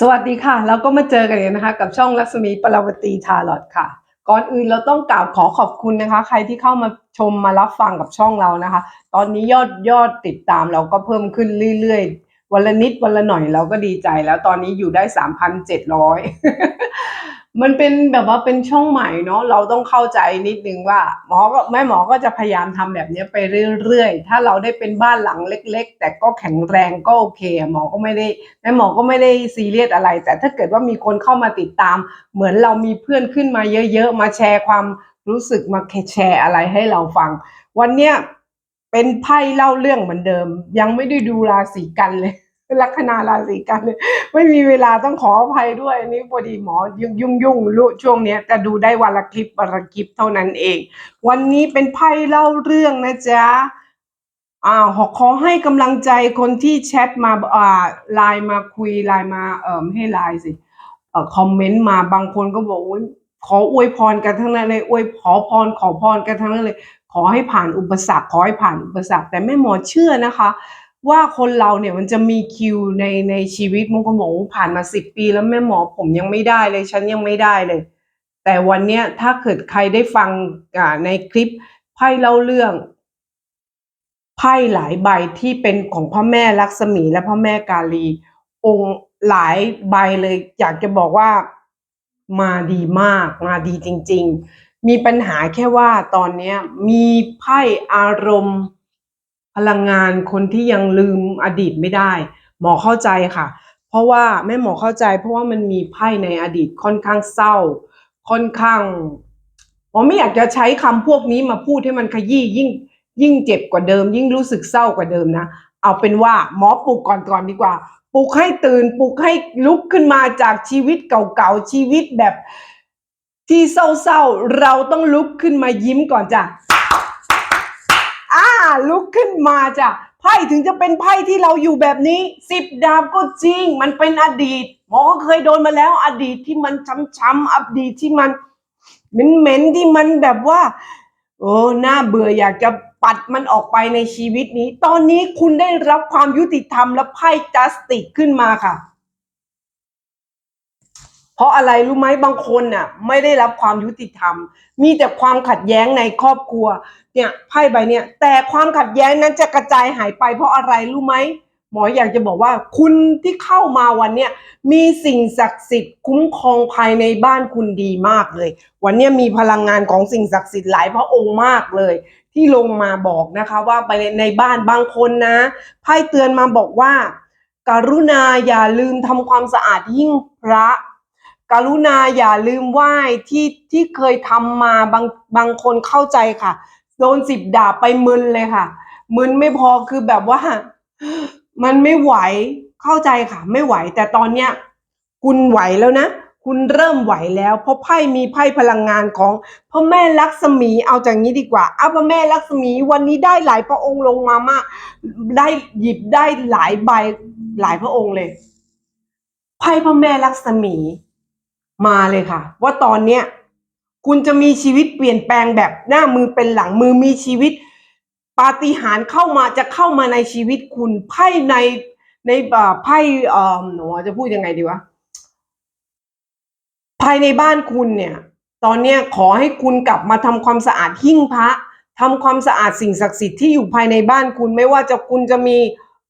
สวัสดีค่ะ แล้วก็มาเจอกันอีกนะคะ กับช่องลักษมีปราวตีทาร์ลอตค่ะ ก่อนอื่นเราต้องกล่าวขอขอบคุณนะคะ ใครที่เข้ามาชมมารับฟังกับช่องเรานะคะ ตอนนี้ยอดยอดติดตามเราก็เพิ่มขึ้นเรื่อยๆ วันละนิดวันละหน่อยเราก็ดีใจแล้วตอนนี้อยู่ได้สามพันเจ็ดร้อย มันเป็นแบบว่าเป็นช่องใหม่เนาะเราต้องเข้าใจนิดนึงว่า หมอก็แม่หมอก็จะพยายามทำแบบนี้ไปเรื่อยๆ ถ้าเราได้เป็นบ้านหลังเล็ก ๆ แต่ก็แข็งแรงก็โอเค หมอก็ไม่ได้แม่หมอก็ไม่ได้ซีเรียสอะไร แต่ถ้าเกิดว่ามีคนเข้ามาติดตาม เหมือนเรามีเพื่อนขึ้นมาเยอะๆ มาแชร์ความรู้สึกมาแชร์อะไรให้เราฟัง วันเนี้ยเป็นไพ่เล่าเรื่องเหมือนเดิม ยังไม่ได้ดูราศีกันเลย ลัคนาราศีกัน ไม่มีเวลาต้องขออภัยด้วยอันนี้พอดีหมอยุ่งยุ่งยุ่งรู้ช่วงนี้จะดูได้วันละคลิปวันละคลิปเท่านั้นเอง วันนี้เป็นไพ่เล่าเรื่องนะจ๊ะอ่าขอให้กำลังใจคนที่แชทมาอ่าไลน์มาคุยไลน์มาเอ่อให้ไลน์สิเอ่อคอมเมนต์มาบางคนก็บอกว่าขออวยพรกันทั้งนั้นเลยอวยขอพรขอพรกันทั้งนั้นเลย ขอให้ผ่านอุปสรรคขอให้ผ่านอุปสรรคแต่แม่หมอเชื่อนะคะ ว่าคนเราเนี่ยมันจะมีคิวในในชีวิตบางคนบอกผ่านมาสิบปีแล้วแม่หมอผมยังไม่ได้เลย ฉันยังไม่ได้เลย แต่วันเนี้ยถ้าเกิดใครได้ฟังอ่าในคลิปไพ่เล่าเรื่องไพ่หลายใบที่เป็นของพระแม่ลักษมีและพระแม่กาลี องค์หลายใบเลย อยากจะบอกว่ามาดีมากมาดีจริง ๆ มีปัญหาแค่ว่าตอนเนี้ยมีไพ่อารมณ์ พลังงานคนที่ยังลืมอดีตไม่ได้ หมอเข้าใจค่ะ เพราะว่าแม่หมอเข้าใจเพราะว่ามันมีไพ่ในอดีตค่อนข้างเศร้า ค่อนข้างหมอไม่อยากจะใช้คำพวกนี้มาพูดให้มันขยี้ยิ่งยิ่งเจ็บกว่าเดิม ยิ่งรู้สึกเศร้ากว่าเดิมนะเอาเป็นว่าหมอปลุกก่อนก่อนดีกว่าปลุกให้ตื่นปลุกให้ลุกขึ้นมาจากชีวิตเก่าๆชีวิตแบบที่เศร้าๆ เราต้องลุกขึ้นมายิ้มก่อนจ้ะ ลุกขึ้นมาจ้ะไพ่ถึงจะเป็นไพ่ที่เราอยู่แบบนี้สิบดาบก็จริง มันเป็นอดีต หมอก็เคยโดนมาแล้ว อดีตที่มันช้ำๆอดีตที่มันเหม็นๆที่มันแบบว่าโอ้หน่าเบื่ออยากจะปัดมันออกไปในชีวิตนี้ ตอนนี้คุณได้รับความยุติธรรมและไพ่จัสติกขึ้นมาค่ะ เพราะอะไรรู้ไหมบางคนน่ะไม่ได้รับความยุติธรรม มีแต่ความขัดแย้งในครอบครัวเนี่ยไพ่ใบเนี่ยแต่ความขัดแย้งนั้นจะกระจายหายไป เพราะอะไรรู้ไหมหมออยากจะบอกว่าคุณที่เข้ามาวันเนี้ยมีสิ่งศักดิ์สิทธิ์คุ้มครองภายในบ้านคุณดีมากเลย วันเนี้ยมีพลังงานของสิ่งศักดิ์สิทธิ์หลายพระองค์มากเลย ที่ลงมาบอกนะคะว่าไปในบ้านบางคนนะไพ่เตือนมาบอกว่าการุณาอย่าลืมทำความสะอาดยิ่งพระ กรุณาอย่าลืมไหว้ที่ที่เคยทำมาบางบางคนเข้าใจค่ะ โดนสิบดาบไปมึนเลยค่ะ มึนไม่พอคือแบบว่า มันไม่ไหวเข้าใจค่ะ ไม่ไหว แต่ตอนเนี้ยคุณไหวแล้วนะ คุณเริ่มไหวแล้ว เพราะไพ่มีไพ่พลังงานของพระแม่ลักษมีเอาจากนี้ดีกว่าเอาพระแม่ลักษมีวันนี้ได้หลายพระองค์ลงมามากได้หยิบได้หลายใบหลายพระองค์เลยไพ่พระแม่ลักษมี มาเลยค่ะ ว่าตอนเนี้ยคุณจะมีชีวิตเปลี่ยนแปลงแบบหน้ามือเป็นหลังมือมีชีวิต ปาฏิหาริย์เข้ามาจะเข้ามาในชีวิตคุณไพ่ในในอ่อไพ่เอ่อหนูจะพูดยังไงดีวะภายในบ้านคุณเนี่ย ตอนเนี้ยขอให้คุณกลับมาทำความสะอาดหิ้งพระทำความสะอาดสิ่งศักดิ์สิทธิ์ที่อยู่ภายในบ้านคุณไม่ว่าจะคุณจะมี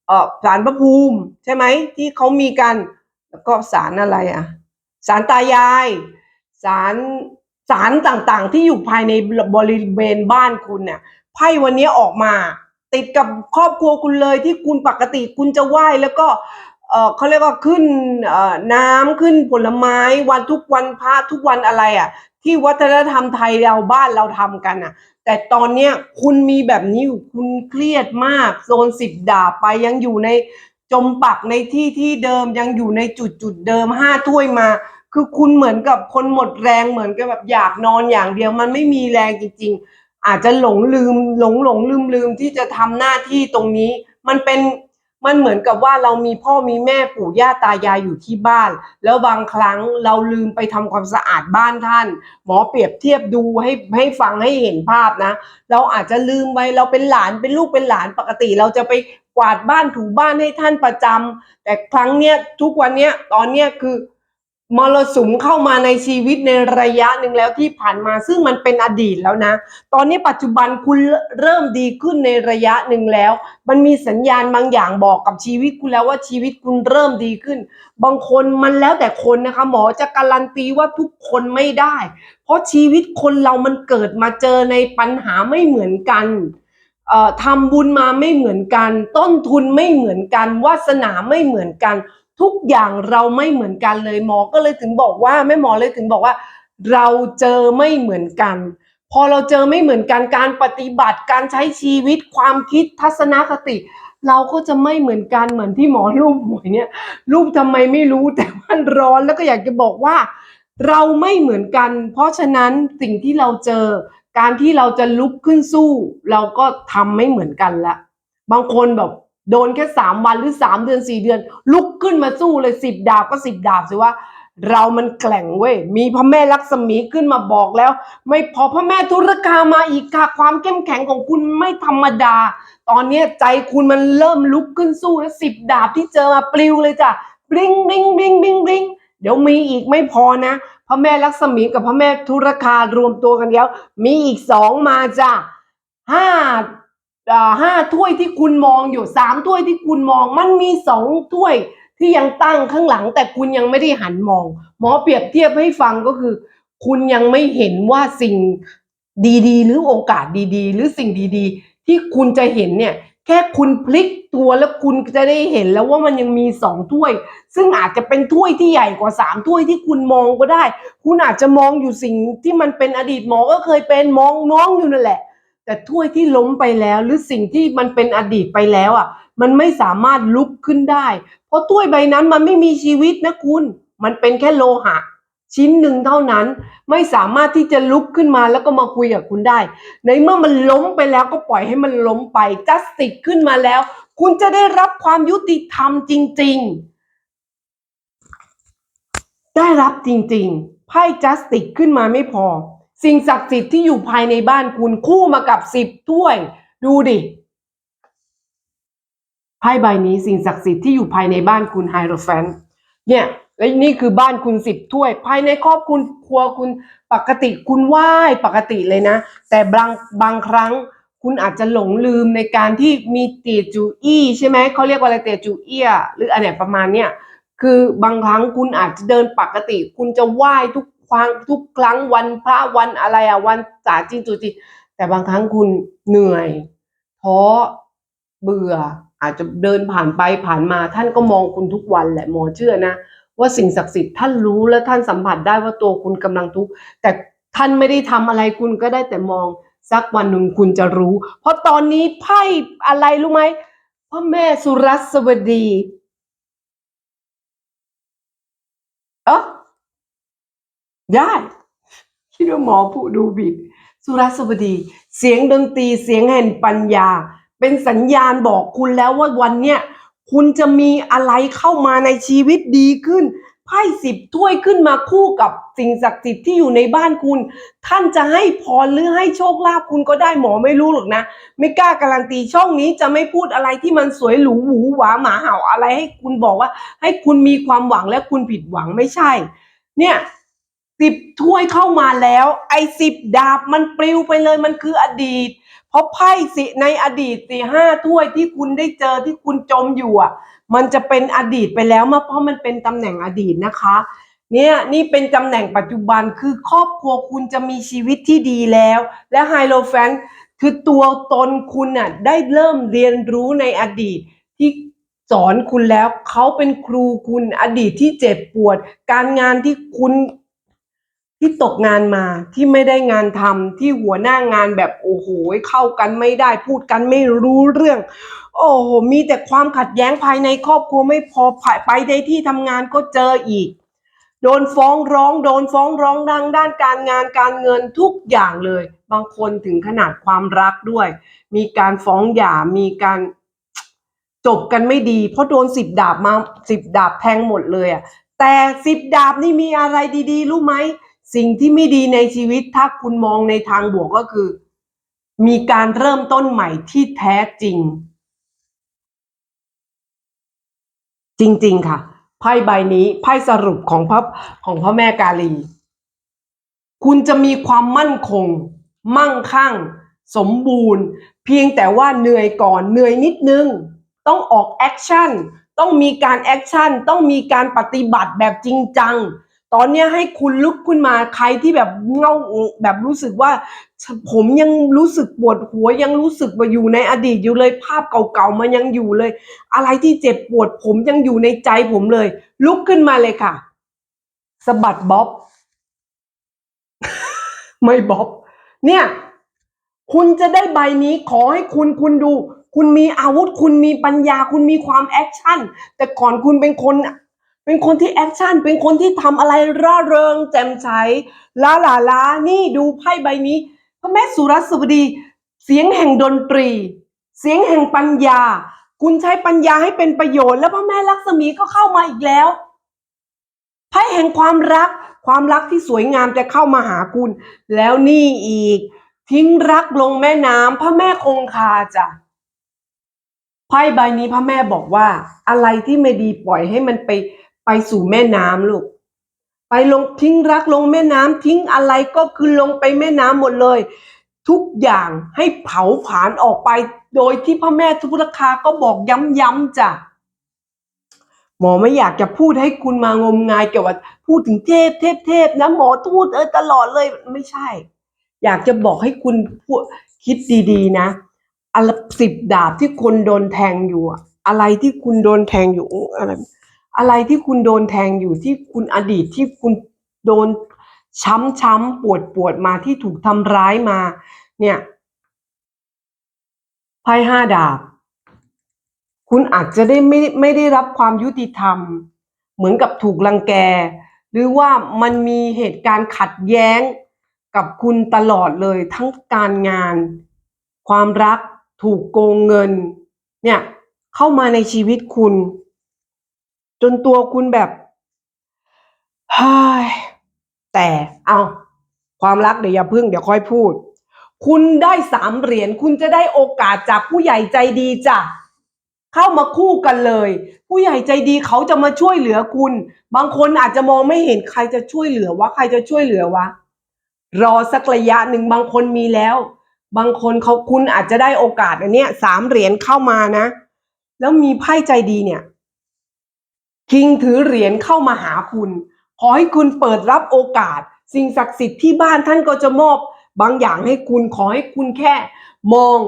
เอ่อศาลพระภูมิ ใช่ไหมที่เขามีกันแล้วก็ศาลอะไรอะ ศาลตายายศาลศาลต่างๆ ที่อยู่ภายในบริเวณบ้านคุณเนี่ยไพ่วันนี้ออกมา ติดกับครอบครัวคุณเลยที่คุณปกติคุณจะไหว้แล้วก็เขาเรียกว่าขึ้นน้ำขึ้นผลไม้วันทุกวันพระทุกวันอะไรอะ ที่วัฒนธรรมไทยเราบ้านเราทำกันอะ แต่ตอนเนี้ยคุณมีแบบนี้อยู่คุณเครียดมากโซนสิบดาบไปยังอยู่ใน จมปักในที่ที่เดิมยังอยู่ในจุดจุดเดิมห้าถ้วยมา คือคุณเหมือนกับคนหมดแรงเหมือนกับแบบอยากนอนอย่างเดียวมันไม่มีแรงจริง ๆ อาจจะหลงลืมหลงหลงลืมลืมที่จะทำหน้าที่ตรงนี้ มันเป็น มันเหมือนกับว่าเรามีพ่อมีแม่ปู่ย่าตายายอยู่ที่บ้าน แล้วบางครั้งเราลืมไปทำความสะอาดบ้านท่าน หมอเปรียบเทียบดูให้ให้ฟังให้เห็นภาพนะ เราอาจจะลืมไปเราเป็นหลานเป็นลูกเป็นหลานปกติ เราจะไปกวาดบ้านถูบ้านให้ท่านประจำแต่ครั้งเนี้ยทุกวันเนี้ยตอนเนี้ยคือ มรสุมเข้ามาในชีวิตในระยะหนึ่งแล้วที่ผ่านมาซึ่งมันเป็นอดีตแล้วนะ ตอนนี้ปัจจุบันคุณเริ่มดีขึ้นในระยะหนึ่งแล้ว มันมีสัญญาณบางอย่างบอกกับชีวิตคุณแล้วว่าชีวิตคุณเริ่มดีขึ้น บางคนมันแล้วแต่คนนะคะ หมอจะการันตีว่าทุกคนไม่ได้ เพราะชีวิตคนเรามันเกิดมาเจอในปัญหาไม่เหมือนกันทำบุญมาไม่เหมือนกัน ต้นทุนไม่เหมือนกันวาสนาไม่เหมือนกัน ทุกอย่างเราไม่เหมือนกันเลยหมอก็เลยถึงบอกว่าแม่หมอเลยถึงบอกว่า เราเจอไม่เหมือนกัน พอเราเจอไม่เหมือนกันการปฏิบัติการใช้ชีวิตความคิดทัศนคติ เราก็จะไม่เหมือนกันเหมือนที่หมอรูปหวยเนี่ยรูปทำไมไม่รู้แต่มันร้อนแล้วก็อยากจะบอกว่า เราไม่เหมือนกัน เพราะฉะนั้นสิ่งที่เราเจอ การที่เราจะลุกขึ้นสู้ เราก็ทำไม่เหมือนกันละบางคนแบบ โดนแค่สามวันหรือสามเดือนสี่เดือน ลุกขึ้นมาสู้เลยสิบดาบก็สิบดาบสิว่า เรามันแกล่งเว้ยมีพระแม่ลักษมีขึ้นมาบอกแล้ว ไม่พอพระแม่ธุรคามาอีกค่ะความเข้มแข็งของคุณไม่ธรรมดา ตอนนี้ใจคุณมันเริ่มลุกขึ้นสู้แล้วสิบดาบที่เจอมาปลิวเลยจ้ะบลิงบลิงบลิงบลิงบลิงเดี๋ยวมีอีกไม่พอนะพระแม่ลักษมีกับพระแม่ธุรคารวมตัวกันแล้ว มีอีกสองมาจ้ะห้า ห้าถ้วยที่คุณมองอยู่สามถ้วยที่คุณมอง มันมีสองถ้วยที่ยังตั้งข้างหลัง แต่คุณยังไม่ได้หันมอง หมอเปรียบเทียบให้ฟังก็คือ คุณยังไม่เห็นว่าสิ่งดีๆ หรือโอกาสดีๆ หรือสิ่งดีๆ ที่คุณจะเห็นเนี่ยแค่คุณพลิกตัวแล้วคุณจะได้เห็นแล้วว่ามันยังมีสองถ้วย ซึ่งอาจจะเป็นถ้วยที่ใหญ่กว่าสามถ้วยที่คุณมองก็ได้ คุณอาจจะมองอยู่สิ่งที่มันเป็นอดีตหมอก็เคยเป็นมองน้องอยู่นั่นแหละ แต่ถ้วยที่ล้มไปแล้ว หรือสิ่งที่มันเป็นอดีตไปแล้วอะ มันไม่สามารถลุกขึ้นได้ เพราะถ้วยใบนั้นมันไม่มีชีวิตนะคุณ มันเป็นแค่โลหะ ชิ้นหนึ่งเท่านั้น ไม่สามารถที่จะลุกขึ้นมาแล้วก็มาคุยกับคุณได้ ในเมื่อมันล้มไปแล้วก็ปล่อยให้มันล้มไปจัสติกขึ้นมาแล้ว คุณจะได้รับความยุติธรรมจริง ๆ ได้รับจริง ๆไพ่จัสติกขึ้นมาไม่พอ สิ่งศักดิ์สิทธิ์ที่อยู่ภายในบ้านคุณคู่มากับสิบถ้วย ดูดิไพ่ใบนี้สิ่งศักดิ์สิทธิ์ที่อยู่ภายในบ้านคุณไฮโรแฟนเนี่ยและนี่คือบ้านคุณสิบถ้วย ภายในครอบคุณครัวคุณปกติคุณไหว้ปกติเลยนะ แต่บางบางครั้งคุณอาจจะหลงลืมในการที่มีเตจูอี้ใช่ไหมเขาเรียกว่าอะไรเตจูเอียหรืออะไรประมาณเนี้ยคือบางครั้งคุณอาจจะเดินปกติ คุณจะไหว้ทุก ครั้งทุกครั้งวันพระวันอะไรอะวันศาสตร์จีนจุจีแต่บางครั้งคุณเหนื่อยท้อเบื่อ อาจจะเดินผ่านไปผ่านมา ท่านก็มองคุณทุกวันแหละหมอเชื่อนะว่าสิ่งศักดิ์สิทธิ์ท่านรู้และท่านสัมผัสได้ว่าตัวคุณกำลังทุกข์แต่ท่านไม่ได้ทำอะไรคุณก็ได้แต่มองสักวันหนึ่งคุณจะรู้ เพราะตอนนี้ไพ่อะไรรู้ไหมพ่อแม่สุรัสวดี เออ ได้คิดว่าหมอผู้ดูผิด สุรสวดี เสียงดนตรีเสียงแห่งปัญญา เป็นสัญญาณบอกคุณแล้วว่าวันเนี้ยคุณจะมีอะไรเข้ามาในชีวิตดีขึ้นไพ่สิบถ้วยขึ้นมาคู่กับสิ่งศักดิ์สิทธิ์ที่อยู่ในบ้านคุณ ท่านจะให้พรหรือให้โชคลาภคุณก็ได้หมอไม่รู้หรอกนะ ไม่กล้าการันตีช่องนี้จะไม่พูดอะไรที่มันสวยหรูหวือหวาหมาเห่าอะไรให้คุณบอกว่า ให้คุณมีความหวังและคุณผิดหวังไม่ใช่ เนี่ย สิบถ้วยเข้ามาแล้ว ไอ้สิบดาบมันปลิวไปเลยมันคืออดีต เพราะไพ่สิในอดีตสี่ห้าถ้วยที่คุณได้เจอที่คุณจมอยู่อะ มันจะเป็นอดีตไปแล้วมาเพราะมันเป็นตำแหน่งอดีตนะคะ เนี่ยนี่เป็นตำแหน่งปัจจุบันคือครอบครัวคุณจะมีชีวิตที่ดีแล้ว และไฮโลแฟนคือตัวตนคุณน่ะได้เริ่มเรียนรู้ในอดีตที่สอนคุณแล้วเขาเป็นครูคุณอดีตที่เจ็บปวด การงานที่คุณ ที่ตกงานมาที่ไม่ได้งานทำที่หัวหน้างานแบบโอ้โหเข้ากันไม่ได้พูดกันไม่รู้เรื่อง โอ้โหมีแต่ความขัดแย้งภายในครอบครัวไม่พอไปในที่ทำงานก็เจออีก โดนฟ้องร้อง โดนฟ้องร้องดังด้านการงานการเงินทุกอย่างเลย บางคนถึงขนาดความรักด้วย มีการฟ้องหย่ามีการจบกันไม่ดี เพราะโดนสิบดาบมาสิบดาบแทงหมดเลยอะแต่สิบดาบนี่มีอะไรดี ๆ รู้ไหม สิ่งที่ไม่ดีในชีวิตถ้าคุณมองในทางบวกก็คือ มีการเริ่มต้นใหม่ที่แท้จริง จริง ๆ ค่ะไพ่ใบนี้ไพ่สรุปของพระของพ่อแม่กาลี คุณจะมีความมั่นคง มั่งคั่ง สมบูรณ์ เพียงแต่ว่าเหนื่อยก่อนเหนื่อยนิดนึง ต้องออกแอคชั่นต้องมีการแอคชั่นต้องมีการปฏิบัติแบบจริงจัง ตอนนี้ให้คุณลุกขึ้นมาใครที่แบบเงาแบบรู้สึกว่า ผมยังรู้สึกปวดหัวยังรู้สึกว่าอยู่ในอดีตอยู่เลย ภาพเก่าๆมันยังอยู่เลย อะไรที่เจ็บปวดผมยังอยู่ในใจผมเลย ลุกขึ้นมาเลยค่ะสะบัดบ๊อบ ไม่บ๊อบ เนี่ย คุณจะได้ใบนี้ขอให้คุณคุณดู คุณมีอาวุธ คุณมีปัญญา คุณมีความแอคชั่น แต่ก่อนคุณเป็นคน เป็นคนที่แอคชั่น เป็นคนที่ทำอะไรร่าเริง แจ่มใสลาลาลานี่ดูไพ่ใบนี้ พระแม่สุรสวดี เสียงแห่งดนตรี เสียงแห่งปัญญา คุณใช้ปัญญาให้เป็นประโยชน์ แล้วพระแม่ลักษมีก็เข้ามาอีกแล้วไพ่แห่งความรัก ความรักที่สวยงามจะเข้ามาหาคุณ แล้วนี่อีก ทิ้งรักลงแม่น้ำพระแม่คงคาจ้ะไพ่ใบนี้พระแม่บอกว่า อะไรที่ไม่ดีปล่อยให้มันไป ไปสู่แม่น้ำลูก ไปลงทิ้งรักลงแม่น้ำทิ้งอะไรก็คือลงไปแม่น้ำหมดเลย ทุกอย่างให้เผาผลาญออกไป โดยที่พระแม่ทุกราคาก็บอกย้ำๆจ้ะหมอไม่อยากจะพูดให้คุณมางมงายเกี่ยวกับพูดถึงเทพเทพเทพนะหมอพูดเออตลอดเลยไม่ใช่ อยากจะบอกให้คุณพูดคิดดีๆ นะอะไรสิบดาบที่คุณโดนแทงอยู่ อะไรที่คุณโดนแทงอยู่อะไร อะไรที่คุณโดนแทงอยู่ที่คุณอดีตที่คุณโดนช้ำช้ำปวดปวดมาที่ถูกทำร้ายมา เนี่ยไพ่ห้าดาบ คุณอาจจะได้ไม่ไม่ได้รับความยุติธรรม เหมือนกับถูกรังแก หรือว่ามันมีเหตุการณ์ขัดแย้งกับคุณตลอดเลยทั้งการงาน ความรักถูกโกงเงิน เนี่ยเข้ามาในชีวิตคุณ จนตัวคุณแบบเฮ้ยแต่เอาความรักเดี๋ยวอย่าพึ่งเดี๋ยวค่อยพูด คุณได้สามเหรียญคุณจะได้โอกาสจากผู้ใหญ่ใจดีจ้ะเข้ามาคู่กันเลย ผู้ใหญ่ใจดีเขาจะมาช่วยเหลือคุณ บางคนอาจจะมองไม่เห็นใครจะช่วยเหลือวะใครจะช่วยเหลือวะรอสักระยะหนึ่งบางคนมีแล้ว บางคนเขาคุณอาจจะได้โอกาสอันเนี้ยสามเหรียญเข้ามานะ แล้วมีไพ่ใจดีเนี่ย คิงถือเหรียญเข้ามาหาคุณ ขอให้คุณเปิดรับโอกาส สิ่งศักดิ์สิทธิ์ที่บ้านท่านก็จะมอบบางอย่างให้คุณขอให้คุณแค่ มอง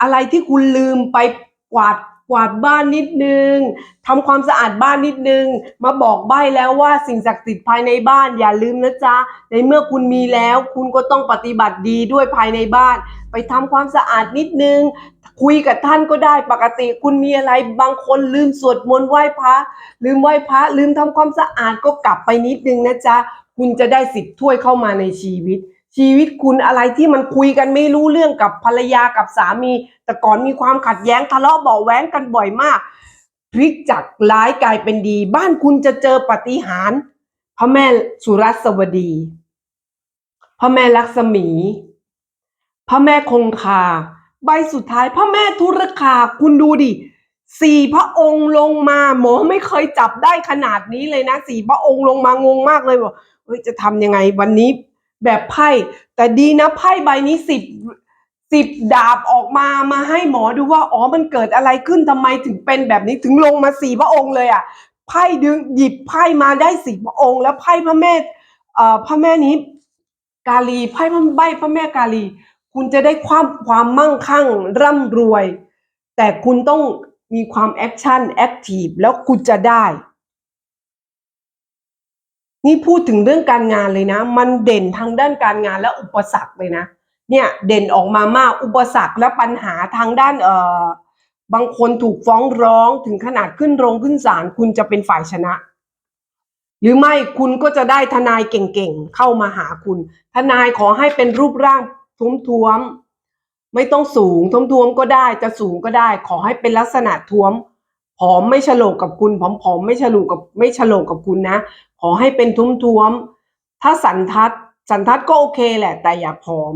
อะไรที่คุณลืมไปกวาด กวาดบ้านนิดนึงทำความสะอาดบ้านนิดนึง มาบอกใบ้แล้วว่าสิ่งศักดิ์สิทธิ์ภายในบ้านอย่าลืมนะจ๊ะ ในเมื่อคุณมีแล้ว คุณก็ต้องปฏิบัติดีด้วยภายในบ้าน ไปทำความสะอาดนิดนึง คุยกับท่านก็ได้ปกติ คุณมีอะไรบางคนลืมสวดมนต์ไหว้พระลืมไหว้พระลืมทำความสะอาดก็กลับไปนิดนึงนะจ๊ะ คุณจะได้สิบถ้วยเข้ามาในชีวิต ชีวิตคุณอะไรที่มันคุยกันไม่รู้เรื่องกับภรรยากับสามี แต่ก่อนมีความขัดแย้งทะเลาะเบาแว้งกันบ่อยมากพลิกจากร้ายกลายเป็นดี บ้านคุณจะเจอปฏิหารพระแม่สุรัสวดี พระแม่ลักษมี พระแม่คงคา ใบสุดท้ายพระแม่ธุรคาคุณดูดิสี่พระองค์ลงมาหมอไม่เคยจับได้ขนาดนี้เลยนะสี่พระองค์ลงมางงมากเลยบอกเฮ้ยจะทำยังไงวันนี้ แบบไพ่ แต่ดีนะไพ่ใบนี้สิบสิบดาบออกมามาให้หมอดูว่าอ๋อมันเกิดอะไรขึ้นทำไมถึงเป็นแบบนี้ถึงลงมาสี่พระองค์เลยอะไพ่ดึงหยิบไพ่มาได้สี่พระองค์ แล้วไพ่พระแม่เอ่อพระแม่นี้ กาลีไพ่พระใบพระแม่กาลี คุณจะได้ความความมั่งคั่งร่ำรวย แต่คุณต้องมีความแอคชั่นแอคทีฟแล้วคุณจะได้ นี่พูดถึงเรื่องการงานเลยนะ มันเด่นทางด้านการงานและอุปสรรคเลยนะ เนี่ยเด่นออกมามากอุปสรรคและปัญหาทางด้านเอ่อบางคนถูกฟ้องร้องถึงขนาดขึ้นโรงขึ้นศาลคุณจะเป็นฝ่ายชนะ หรือไม่คุณก็จะได้ทนายเก่งๆเข้ามาหาคุณ ทนายขอให้เป็นรูปร่างท้วมๆไม่ต้องสูงท้วมๆก็ได้จะสูงก็ได้ ขอให้เป็นลักษณะท้วม ผอมไม่ฉลกกับคุณผอมๆไม่ฉลุกับไม่ฉลกกับคุณนะ ขอให้เป็นทุ้มๆถ้าสันทัด สันทัดก็โอเคแหละ แต่อย่าผอม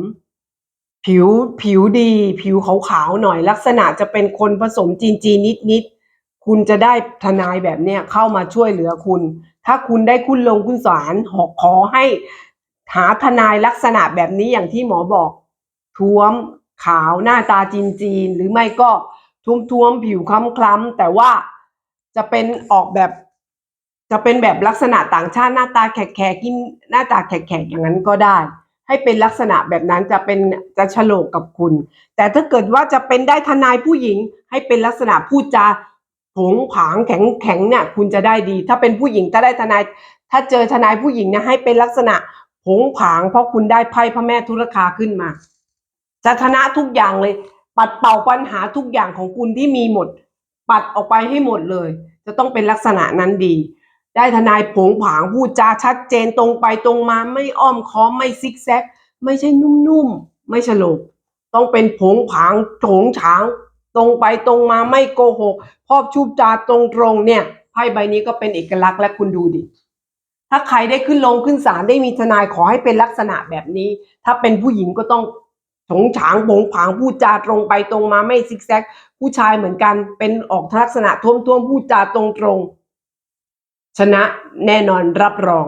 ผิวผิวดี ผิวขาวๆหน่อย ลักษณะจะเป็นคนผสมจีนจีนนิดๆคุณจะได้ทนายแบบเนี้ยเข้ามาช่วยเหลือคุณ ถ้าคุณได้คุณลงคุณศาลขอขอให้หาทนายลักษณะแบบนี้อย่างที่หมอบอกท้วมขาวหน้าตาจีนจีนๆหรือไม่ก็ ท้วมๆ ผิวคล้ำๆ แต่ว่าจะเป็นออกแบบ จะเป็นแบบลักษณะต่างชาติหน้าตาแขกๆกินหน้าตาแขกๆอย่างนั้นก็ได้ ให้เป็นลักษณะแบบนั้นจะเป็นจะฉลกกับคุณ แต่ถ้าเกิดว่าจะเป็นได้ทนายผู้หญิง ให้เป็นลักษณะพูดจาผงผางแข็งแข็งเนี่ยคุณจะได้ดี ถ้าเป็นผู้หญิงถ้าได้ทนาย ถ้าเจอทนายผู้หญิงเนี่ยให้เป็นลักษณะผงผาง เพราะคุณได้ไพ่พระแม่ธุรคาขึ้นมาจะชนะทุกอย่างเลย ปัดเป่าปัญหาทุกอย่างของคุณที่มีหมด ปัดออกไปให้หมดเลย จะต้องเป็นลักษณะนั้นดี ได้ทนายผงผางพูดจาชัดเจนตรงไปตรงมาไม่อ้อมค้อมไม่ซิกแซก ไม่ใช่นุ่มๆ ไม่ฉลกต้องเป็นผงผางโฉงฉาง ตรงไปตรงมาไม่โกหกพอบชูบจาตรงตรงๆเนี่ยไพ่ใบนี้ก็เป็นเอกลักษณ์และคุณดูดิถ้าใครได้ขึ้นลงขึ้นศาลได้มีทนายขอให้เป็นลักษณะแบบนี้ ถ้าเป็นผู้หญิงก็ต้อง ฉงฉางผงผางพูดจาตรงไปตรงมาไม่ซิกแซก ผู้ชายเหมือนกันเป็นออกลักษณะท่วมท่วมพูดจาตรงตรงชนะแน่นอนรับรอง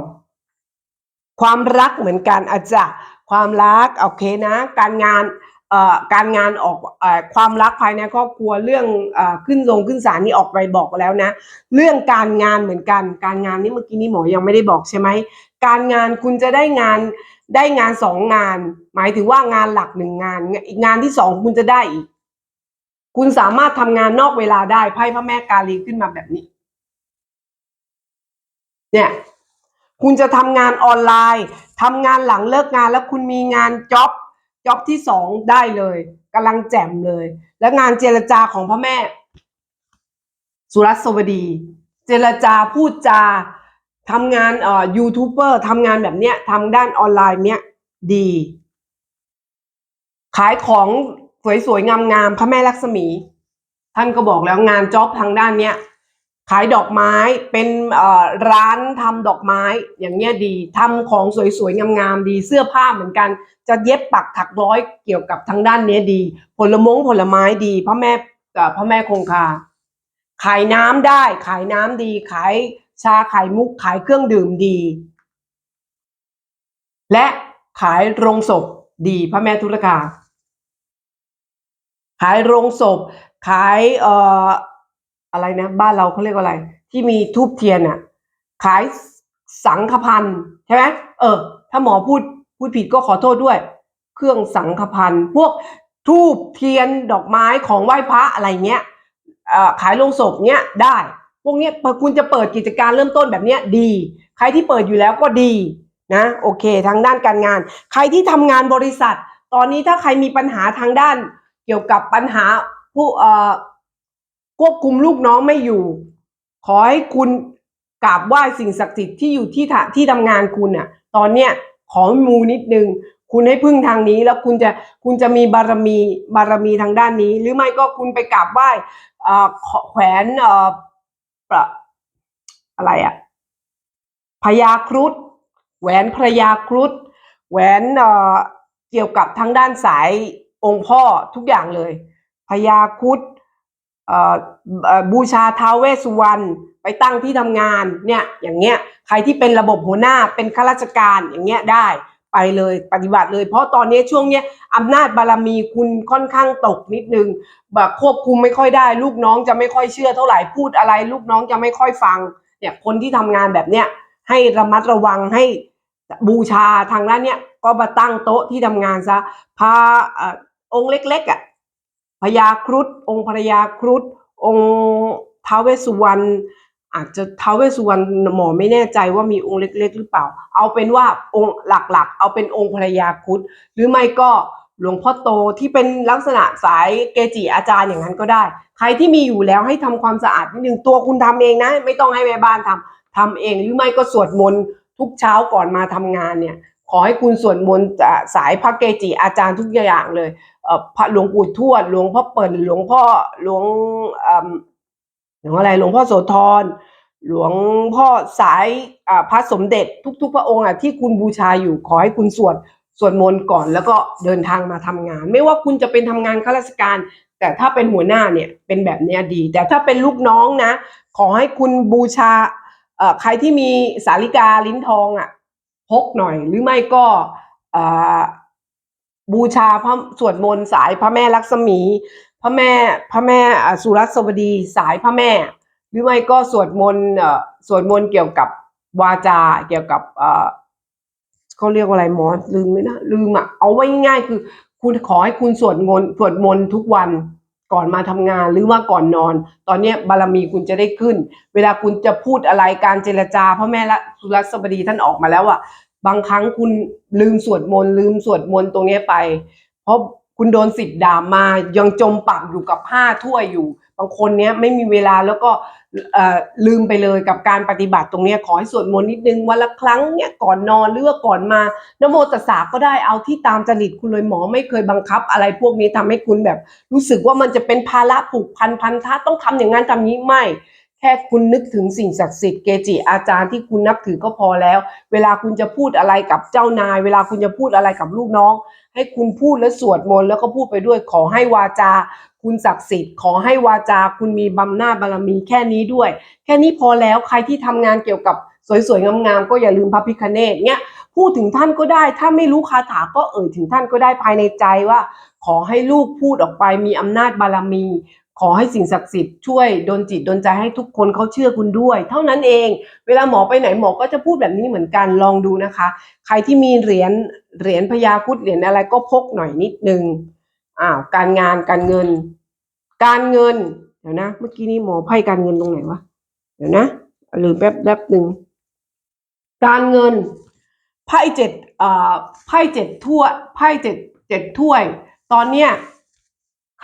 ความรักเหมือนกันอาจจะความรักโอเคนะ การงานเอ่อการงานออกเอ่อความรักภายในครอบครัวเรื่องเอ่อขึ้นลงขึ้นศาลนี่ออกไปบอกแล้วนะ เรื่องการงานเหมือนกัน การงานนี่เมื่อกี้นี้หมอยังไม่ได้บอกใช่ไหมการงานคุณจะได้งาน ได้งานสองงาน หมายถึงว่างานหลักหนึ่งงาน อีกงานที่สองคุณจะได้อีก คุณสามารถทำงานนอกเวลาได้ไพ่พระแม่กาลีขึ้นมาแบบนี้ เนี่ย คุณจะทำงานออนไลน์ทำงานหลังเลิกงานแล้วคุณมีงานจ็อบจ็อบที่สองได้เลยกำลังแจ่มเลย แล้วงานเจรจาของพระแม่ สุรัสวดี เจรจาพูดจา ทำงานเอ่อยูทูบเบอร์ทำงานแบบเนี้ยทำด้านออนไลน์เนี้ยดี ขายของสวยๆงามๆพระแม่ลักษมี ท่านก็บอกแล้วงานจ็อบทางด้านเนี้ยขายดอกไม้เป็นเอ่อร้านทำดอกไม้อย่างเงี้ยดีทำของสวยๆงามๆดีเสื้อผ้าเหมือนกัน จะเย็บปักถักร้อยเกี่ยวกับทางด้านเนี้ยดี ผลมงผลไม้ดีพระแม่เอ่อพระแม่คงคา ขายน้ำได้ ขายน้ำดีขาย ชาขายมุกขายเครื่องดื่มดี และขายโรงศพดีพระแม่ธุรคาขายโรงศพ ขายเอ่ออะไรนะ บ้านเราเขาเรียกว่าอะไร ที่มีทูบเทียนอะขายสังฆพันธ์ใช่ไหมเออ ถ้าหมอพูดพูดผิดก็ขอโทษด้วย เครื่องสังฆพันธ์พวกทูบเทียนดอกไม้ของไหว้พระอะไรเงี้ยเอ่อขายโรงศพเนี้ยได้ พวกนี้พอคุณจะเปิดกิจการเริ่มต้นแบบนี้ดี ใครที่เปิดอยู่แล้วก็ดีนะโอเค ทางด้านการงาน ใครที่ทำงานบริษัท ตอนนี้ถ้าใครมีปัญหาทางด้าน เกี่ยวกับปัญหาผู้เอ่อควบคุมลูกน้องไม่อยู่ ขอให้คุณกราบไหว้สิ่งศักดิ์สิทธิ์ที่อยู่ที่ที่ทำงานคุณน่ะ ตอนเนี้ยขอมูนิดนึงคุณให้พึ่งทางนี้แล้วคุณจะคุณจะมีบารมีบารมีทางด้านนี้ หรือไม่ก็คุณไปกราบไหว้อ่อแขวนเอ่อ ประอะไรอะพญาครุฑแหวนพระยาครุฑแหวนเอ่อเกี่ยวกับทางด้านสายองค์พ่อทุกอย่างเลยพญาครุฑเอ่อบูชาท้าวเวสสุวรรณไปตั้งที่ทำงานเนี่ยอย่างเงี้ยใครที่เป็นระบบหัวหน้าเป็นข้าราชการอย่างเงี้ยได้ ไปเลยปฏิบัติเลย เพราะตอนนี้ช่วงเนี้ยอำนาจบารมีคุณค่อนข้างตกนิดนึงแบบควบคุมไม่ค่อยได้ ลูกน้องจะไม่ค่อยเชื่อเท่าไหร่พูดอะไร ลูกน้องจะไม่ค่อยฟังเนี่ยคนที่ทำงานแบบเนี้ยให้ระมัดระวังให้บูชาทางด้านเนี้ยก็มาตั้งโต๊ะที่ทำงานซะพาเอ่อองค์เล็กๆอะพญาครุฑองค์พญาครุฑองค์ท้าวเวสสุวรรณ อาจจะท้าวเวสุวรรณหมอไม่แน่ใจว่ามีองค์เล็ก ๆ หรือเปล่า เอาเป็นว่าองค์หลักๆ เอาเป็นองค์พระยาครุฑหรือไม่ก็หลวงพ่อโตที่เป็นลักษณะสายเกจิอาจารย์อย่างนั้นก็ได้ ใครที่มีอยู่แล้วให้ทำความสะอาดนิดนึงตัวคุณทำเองนะ ไม่ต้องให้แม่บ้านทำทำเองหรือไม่ก็สวดมนต์ทุกเช้าก่อนมาทำงานเนี่ย ขอให้คุณสวดมนต์สายพระเกจิอาจารย์ทุกอย่างเลยเอ่อพระหลวงปู่ทวดหลวงพ่อเปิ่นหลวงพ่อหลวงเอิ่ม หลวงอะไรหลวงพ่อโสธรหลวงพ่อสายพระสมเด็จทุก ๆ พระองค์อะที่คุณบูชาอยู่ขอให้คุณสวดสวดมนต์ก่อนแล้วก็เดินทางมาทำงาน ไม่ว่าคุณจะเป็นทำงานข้าราชการ แต่ถ้าเป็นหัวหน้าเนี่ยเป็นแบบเนี้ยดี แต่ถ้าเป็นลูกน้องนะ ขอให้คุณบูชาใครที่มีสาริกาลิ้นทองอะพกหน่อยหรือไม่ก็บูชาพระสวดมนต์สายพระแม่ลักษมี พระแม่พระแม่สุรัสวดีสายพระแม่ หรือไม่ก็สวดมนต์สวดมนต์เกี่ยวกับวาจาเกี่ยวกับเขาเรียกว่าอะไรหมอลืมไหมนะลืมอะเอาไว้ง่ายๆคือ คุณขอให้คุณสวดมนต์สวดมนต์ทุกวันก่อนมาทำงานหรือว่าก่อนนอน ตอนเนี้บารมีคุณจะได้ขึ้น เวลาคุณจะพูดอะไรการเจรจาพระแม่ละสุรัสบดีท่านออกมาแล้วอะบางครั้งคุณลืมสวดมนต์ลืมสวดมนต์ตรงนี้ไป เพราะ คุณโดนสิทธิ์ด่ามายังจมปักอยู่กับผ้าถ้วยอยู่ บางคนเนี้ยไม่มีเวลาแล้วก็ลืมไปเลยกับการปฏิบัติตรงเนี้ยขอให้สวดมนต์นิดนึงวันละครั้งเนี่ยก่อนนอนหรือว่าก่อนมานโมตัสสะก็ได้เอาที่ตามจริตคุณเลยหมอไม่เคยบังคับ อะไรพวกนี้ทำให้คุณแบบ รู้สึกว่ามันจะเป็นภาระผูกพันพันธะต้องทำอย่างนั้นทำนี้ไม่ ค่คุณนึกถึงสิ่งศักดิ์สิทธิ์เกจิอาจารย์ที่คุณนับถือก็พอแล้ว เวลาคุณจะพูดอะไรกับเจ้านาย เวลาคุณจะพูดอะไรกับลูกน้อง ให้คุณพูดและสวดมนต์แล้วก็พูดไปด้วยขอให้วาจา คุณศักดิ์สิทธิ์ขอให้วาจา คุณมีบำนาจบารมีแค่นี้ด้วย แค่นี้พอแล้วใครที่ทำงานเกี่ยวกับสวยๆงามๆก็อย่าลืมพระพิคเนตเนี่ยพูดถึงท่านก็ได้ ถ้าไม่รู้คาถาก็เอ่ยถึงท่านก็ได้ภายในใจว่า ขอให้ลูกพูดออกไปมีอำนาจบารมี ขอให้สิ่งศักดิ์สิทธิ์ช่วยดลจิตดลใจให้ทุกคนเขาเชื่อคุณด้วย เท่านั้นเอง เวลาหมอไปไหนหมอก็จะพูดแบบนี้เหมือนกันลองดูนะคะ ใครที่มีเหรียญเหรียญพญาคุดเหรียญอะไรก็พกหน่อยนิดนึงอ้าวการงานการเงิน การเงินเดี๋ยวนะ เมื่อกี้นี้หมอไพ่การเงินตรงไหนวะเดี๋ยวนะลืมแป๊บแป๊บหนึ่งการเงินไพ่เจ็ดอ่อไพ่เจ็ดถ้วยไพ่เจ็ดเจ็ดถ้วย ตอนเนี้ย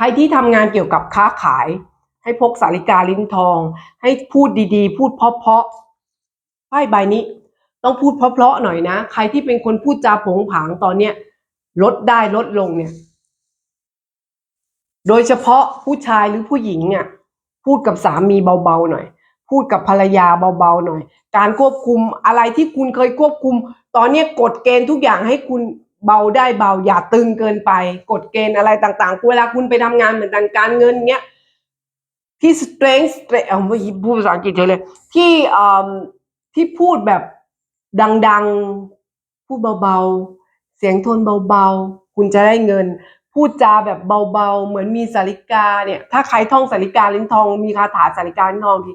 ครที่ทำงานเกี่ยวกับค้าขาย ให้พกสาริกาลิ้นทอง ให้พูดดีๆ พูดเพาะๆไพ่ใบนี้ ต้องพูดเพาะๆหน่อยนะ ใครที่เป็นคนพูดจาผงผางตอนเนี้ยลดได้ลดลงเนี่ย โดยเฉพาะผู้ชายหรือผู้หญิงเนี่ยพูดกับสามีเบาๆหน่อย พูดกับภรรยาเบาๆหน่อย การควบคุมอะไรที่คุณเคยควบคุม ตอนนี้กฎเกณฑ์ทุกอย่างให้คุณ เบาได้เบาอย่าตึงเกินไป กฎเกณฑ์อะไรต่างๆเวลาคุณไปทำงานเหมือนกันการเงินเนี้ยที่ strength strength เอาไม่พูดภาษาอังกฤษเลย ที่อ่อที่พูดแบบดังๆ พูดเบาๆ เสียงโทนเบาๆ คุณจะได้เงิน พูดจาแบบเบาๆ เหมือนมีสาริกาเนี่ย ถ้าใครท่องสาริกาลิ้นทอง มีคาถาสาริกาลิ้นทองที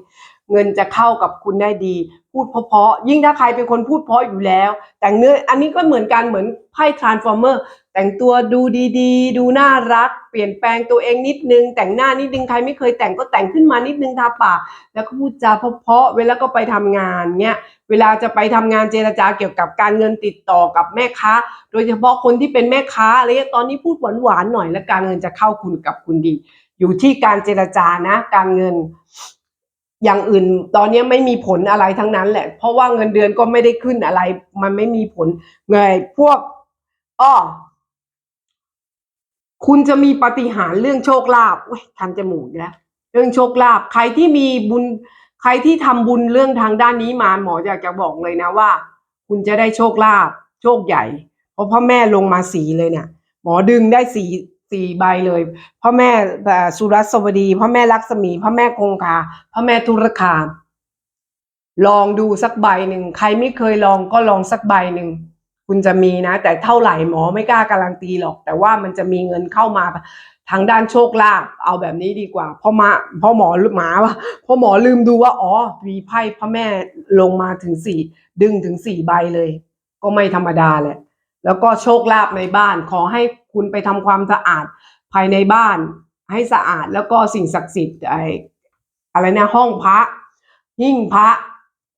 เงินจะเข้ากับคุณได้ดี พูดเพราะๆยิ่งถ้าใครเป็นคนพูดเพราะอยู่แล้ว แต่งเนื้ออันนี้ก็เหมือนกันเหมือนไพ่ transformer แต่งตัวดูดีๆ ดูน่ารัก เปลี่ยนแปลงตัวเองนิดนึง แต่งหน้านิดนึงใครไม่เคยแต่งก็แต่งขึ้นมานิดนึงทาปากแล้วก็พูดจาเพราะๆเวลาก็ไปทำงานเนี่ยเวลาจะไปทำงานเจรจาเกี่ยวกับการเงินติดต่อกับแม่ค้า โดยเฉพาะคนที่เป็นแม่ค้าอะไรเงี้ยตอนนี้พูดหวานๆหน่อย แล้วการเงินจะเข้าคุณกับคุณดี อยู่ที่การเจรจานะ การเงิน อย่างอื่นตอนนี้ไม่มีผลอะไรทั้งนั้นแหละ เพราะว่าเงินเดือนก็ไม่ได้ขึ้นอะไร มันไม่มีผลเงยพวกอ้อคุณจะมีปาฏิหารย์เรื่องโชคลาภเว้ยทันจมูกแล้วเรื่องโชคลาภใครที่มีบุญ ใครที่ทำบุญเรื่องทางด้านนี้มาหมออยากจะบอกเลยนะว่า คุณจะได้โชคลาภโชคใหญ่ เพราะพ่อแม่ลงมาสีเลยเนี่ย หมอดึงได้สี สี่ใบเลยพ่อแม่เอ่สุรัสวดีพ่อแม่ลักษมีพ่อแม่คงคาพ่อแม่ธุรคาลองดูสักใบหนึ่งใครไม่เคยลองก็ลองสักใบหนึ่งคุณจะมีนะ แต่เท่าไหร่หมอไม่กล้าการันตีหรอก แต่ว่ามันจะมีเงินเข้ามาทางด้านโชคลาภเอาแบบนี้ดีกว่าพราะมาพราะหมอหมาว่าพราะหมอลืมดูว่าอ๋อมีไพ่พระแม่ลงมาถึงสี่ดึงถึงสี่ใบเลย ก็ไม่ธรรมดาแหละ แล้วก็โชคลาภในบ้าน ขอให้คุณไปทำความสะอาดภายในบ้าน ให้สะอาดแล้วก็สิ่งศักดิ์สิทธิ์ไออะไรนะห้องพระหิ้งพระ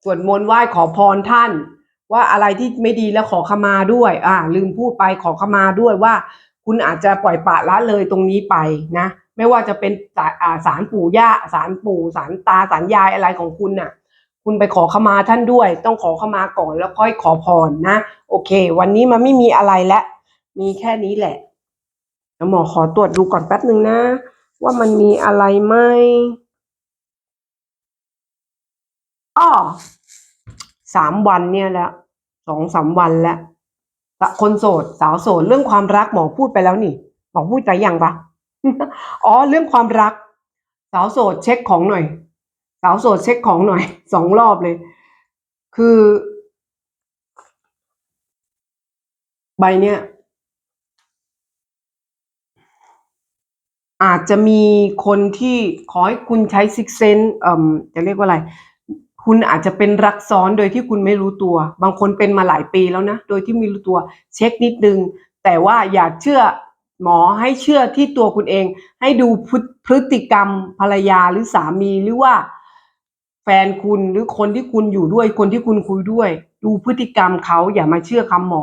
สวดมนต์ไหว้ขอพรท่าน ว่าอะไรที่ไม่ดีแล้วขอขมาด้วย อ่า ลืมพูดไปขอขมาด้วยว่า คุณอาจจะปล่อยปละละเลยตรงนี้ไปนะ ไม่ว่าจะเป็นอ่าสารปู่ย่าสารปู่สารตาสารยายอะไรของคุณน่ะ คุณไปขอขมาท่านด้วย ต้องขอขมาก่อนแล้วค่อยขอพรนะ โอเค วันนี้มันไม่มีอะไรแล้วมีแค่นี้แหละเดี๋ยวหมอขอตรวจดูก่อนแป๊บหนึ่งนะ ว่ามันมีอะไรไหมอ๋อสามวันเนี่ยแหละสองสามวันแล้วคนโสดสาวโสดเรื่องความรักหมอพูดไปแล้วนี่หมอพูดไปยังปะอ๋อเรื่องความรัก สาวโสดเช็คของหน่อย สาวโสดเช็คของหน่อยสองรอบเลย คือ ใบเนี้ยอาจจะมีคนที่ขอให้คุณใช้ซิกเซนเอ่อจะเรียกว่าอะไร คุณอาจจะเป็นรักซ้อนโดยที่คุณไม่รู้ตัว บางคนเป็นมาหลายปีแล้วนะ โดยที่ไม่รู้ตัว เช็คนิดนึง แต่ว่าอย่าเชื่อหมอให้เชื่อที่ตัวคุณเอง ให้ดูพฤติกรรมภรรยาหรือสามีหรือว่า ฟนคุณหรือคนที่คุณอยู่ด้วยคนที่คุณคุยด้วย ดูพฤติกรรมเขาอย่ามาเชื่อคำหมอ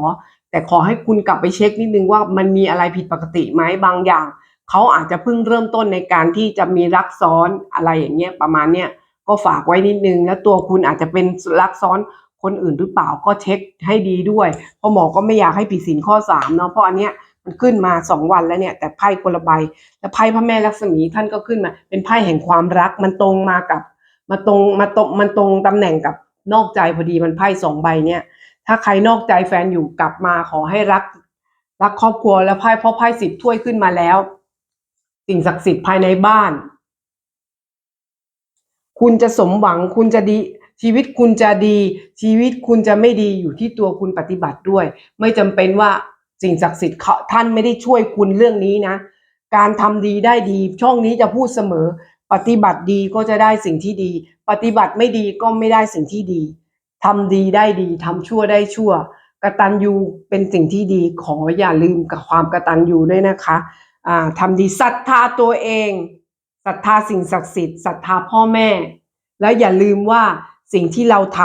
แต่ขอให้คุณกลับไปเช็คนิดนึงว่ามันมีอะไรผิดปกติไหมบางอย่าง เขาอาจจะเพิ่งเริ่มต้นในการที่จะมีรักซ้อนอะไรอย่างเงี้ยประมาณเนี้ยก็ฝากไว้นิดนึงแล้วตัวคุณอาจจะเป็นรักซ้อนคนอื่นหรือเปล่าก็เช็คให้ดีด้วย เพราะหมอก็ไม่อยากให้ผิดศีลข้อสามเนาะเพราะอันเนี้ยมันขึ้นมาสองวันแล้วเนี่ยแต่ไพ่คนละใบแล้วไพ่พระแม่ลักษมีท่านก็ขึ้นมา เป็นไพ่แห่งความรักมันตรงมากับ มาตรงมาตรงมันตรงตำแหน่งกับนอกใจพอดีมันไพ่สองใบเนี่ย ถ้าใครนอกใจแฟนอยู่กลับมาขอให้รัก รักครอบครัวแล้วไพ่เพราะไพ่สิบถ้วยขึ้นมาแล้ว สิ่งศักดิ์สิทธิ์ภายในบ้าน คุณจะสมหวังคุณจะดี ชีวิตคุณจะดี ชีวิตคุณจะไม่ดีอยู่ที่ตัวคุณปฏิบัติด้วย ไม่จำเป็นว่าสิ่งศักดิ์สิทธิ์เขาท่านไม่ได้ช่วยคุณเรื่องนี้นะ การทำดีได้ดี ช่องนี้จะพูดเสมอ ปฏิบัติดีก็จะได้สิ่งที่ดี ปฏิบัติไม่ดีก็ไม่ได้สิ่งที่ดีทำดีได้ดีทำชั่วได้ชั่ว กระตัญญูเป็นสิ่งที่ดีขออย่าลืมกับความกระตัญญูด้วยนะคะอ่าทำดีศรัทธาตัวเองศรัทธาสิ่งศักดิ์สิทธิ์ศรัทธาพ่อแม่ แล้วอย่าลืมว่าสิ่งที่เราท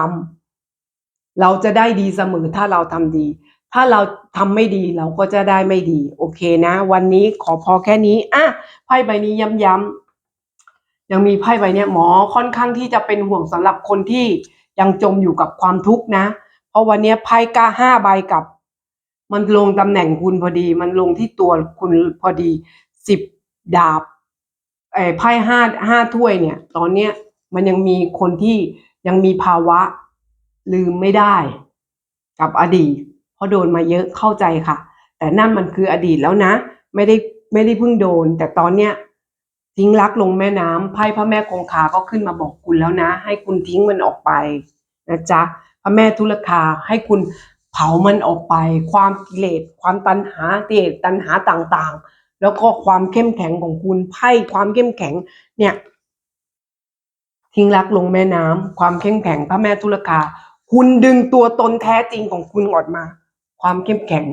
ำเราจะได้ดีเสมอถ้าเราทำดี ถ้าเราทำไม่ดีเราก็จะได้ไม่ดี โอเคนะ วันนี้ขอพอแค่นี้อะไพ่ใบนี้ย้ำๆ ยังมีไพ่ใบเนี้ยหมอค่อนข้างที่จะเป็นห่วงสำหรับคนที่ยังจมอยู่กับความทุกข์นะ เพราะวันนี้ไพ่ก้าห้าใบกับ มันลงตำแหน่งคุณพอดี มันลงที่ตัวคุณพอดีสิบดาบไอ้ไพ่ห้าห้าถ้วยเนี่ย ตอนเนี้ยมันยังมีคนที่ยังมีภาวะลืมไม่ได้ กับอดีต เพราะโดนมาเยอะเข้าใจค่ะ แต่นั่นมันคืออดีตแล้วนะ ไม่ได้ไม่ได้เพิ่งโดน แต่ตอนเนี้ย ทิ้งรักลงแม่น้ำไพ่พระแม่คงคาก็ขึ้นมาบอกคุณแล้วนะ ให้คุณทิ้งมันออกไปนะจ๊ะพระแม่ทุลคาให้คุณเผามันออกไป ความกิเลสความตัณหาเตดตัณหาต่างๆ แล้วก็ความเข้มแข็งของคุณไพ่ความเข้มแข็งเนี่ยทิ้งรักลงแม่น้ำความเข้มแข็งพระแม่ทุลคาคุณดึงตัวตนแท้จริงของคุณออกมา ความเข้มแข็ง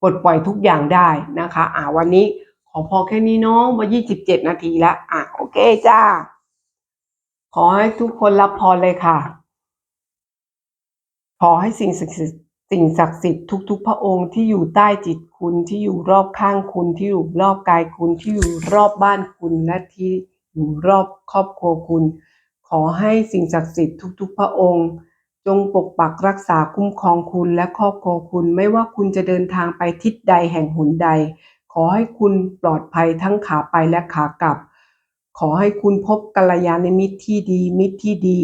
ปลดปล่อยทุกอย่างได้นะคะ อ่าวันนี้ ขอพอแค่นี้เน้องมา27นาทีแล้วอะโอเคจ้า ขอให้ทุกคนรับพรเลยค่ะ ขอให้สิ่งศักดิ์สิทธิ์สิ่งศักดิ์สิทธิ์ทุก ๆ พระองค์ที่อยู่ใต้จิตคุณที่อยู่รอบข้างคุณที่อยู่รอบกายคุณที่อยู่รอบบ้านคุณและที่อยู่รอบครอบครัวคุณ ขอให้สิ่งศักดิ์สิทธิ์ทุก ๆ พระองค์จงปกปักรักษาคุ้มครองคุณและครอบครัวคุณไม่ว่าคุณจะเดินทางไปทิศใดแห่งหนใด ขอให้คุณปลอดภัยทั้งขาไปและขากลับ ขอให้คุณพบกัลยาณมิตรที่ดีมิตรที่ดี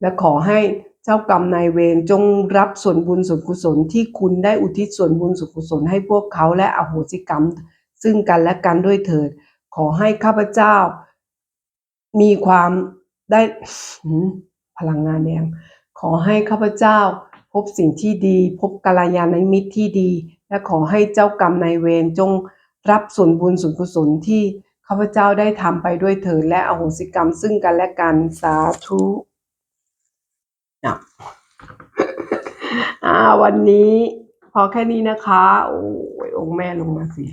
และขอให้เจ้ากรรมนายเวรจงรับส่วนบุญส่วนกุศลที่คุณได้อุทิศส่วนบุญส่วนกุศลให้พวกเขาและอโหสิกรรม ซึ่งกันและกันด้วยเถิด ขอให้ข้าพเจ้า มีความได้พลังงานแดงขอให้ข้าพเจ้าพบสิ่งที่ดี พบกัลยาณมิตรที่ดี และขอให้เจ้ากรรมนายเวรจงรับส่วนบุญส่วนกุศลที่ข้าพเจ้าได้ทำไปด้วยเถิดและอโหสิกรรมซึ่งกันและกันสาธุนะอ่าวันนี้พอแค่นี้นะคะ โอ้ยองค์แม่ลงมาสิ